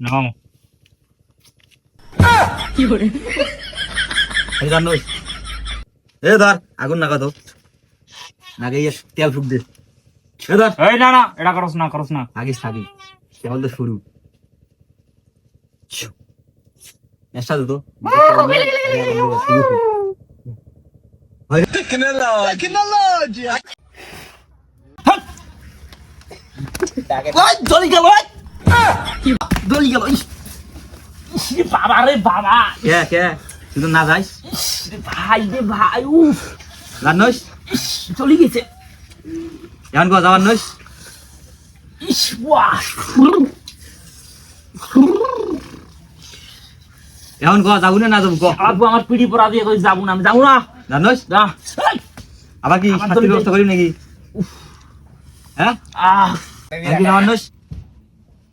নাও এই জানো এ ধর আগুন নাগা তো নাগে ইয়ে তেল ফুক দে এ ধর এই না না এটা করস না করস না থাকিস থাকিস কেবল তো শুরু এসা তো দলি গেল গেল বাবা রে বাবা কে কে? তুই তো না যাইস ভাই রে ভাই উফ জানোস চলে গেছে কথা নইস ইস বাহ কথা যাব না না যাব আবু আমার পিড়ি পরা দিয়ে কই যাব না আমি যাব না জানোস যা আবার কি শাস্তির ব্যবস্থা করি নাকি হ্যাঁ আহ নাকি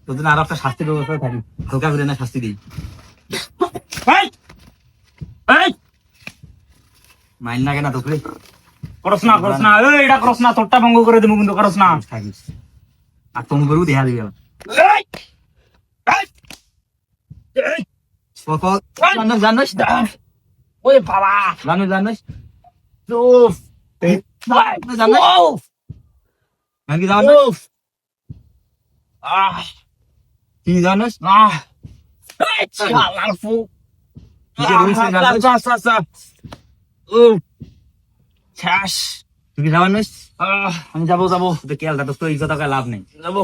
তোদের আর একটা শাস্তির ব্যবস্থা থাকি। ধোকা করে না শাস্তি দিই। মাইল না কেনা তোকে? করস না করস না। এই এটা করস না তোরটা ভঙ্গ করে দেবো কিন্তু করস না। থাকিস আর তুমি করব দিবি আবার। জানোস ওই বাবা। জানোস জানোস জানোস আহ! কি জানোস আহ ফু জানোস? আমি যাব যাব। কেয়াল তোর লাভ নেই। যাব।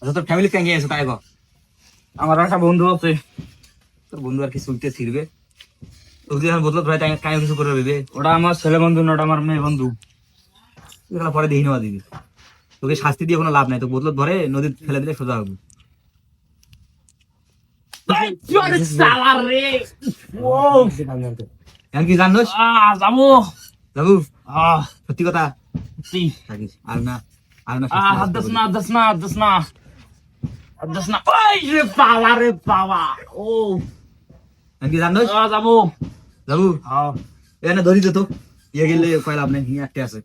আচ্ছা তোর ফ্যামিলি কেন গিয়েছে তাই আমার একটা বন্ধু আছে। তোর বন্ধু আর কি চুলতে ছিড়বে। এখন বদলত ভাই তাই কিছু করে দেবে। ওটা আমার ছেলে বন্ধু না ওটা আমার মেয়ে বন্ধু। এগুলো পরে দেখি নেওয়া দিবি। তোকে শাস্তি দিয়ে কোনো লাভ নাই তো বদলত ধরে নদীর ফেলে দিলে সোজা হবে এই জোরে চালার রে ও এখন কি জানোস যাব যাবু সত্যি কথা? আর না আর না হাদ্দাস না হাদ্দাস না হাদ্দাস না। হাদ্দাস না। ওই রে বাবা রে বাবা ও কি জানোস আহ যাব যাবু এখানে ধরি তো তো। ইয়ে গেলে কয় লাভ নেই হিয়া আছে।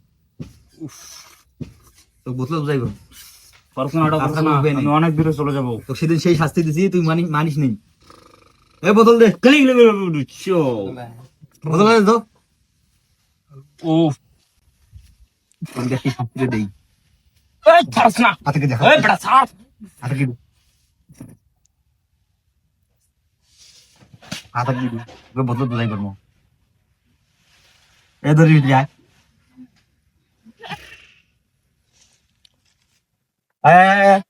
তো বোতল যাইব। পড়াশোনাটা না। আমি অনেক দূরে চলে যাব। তো সেদিন সেই শাস্তি দিছি তুই মানি মানিস নেই এ বোতল দে। লেগে বোতল দে তো। ও। আমি দেখি দেই। এই ছাড়স না। এই ছাড়। বোতল তো যাই করব। এ ধরি যায় Eh,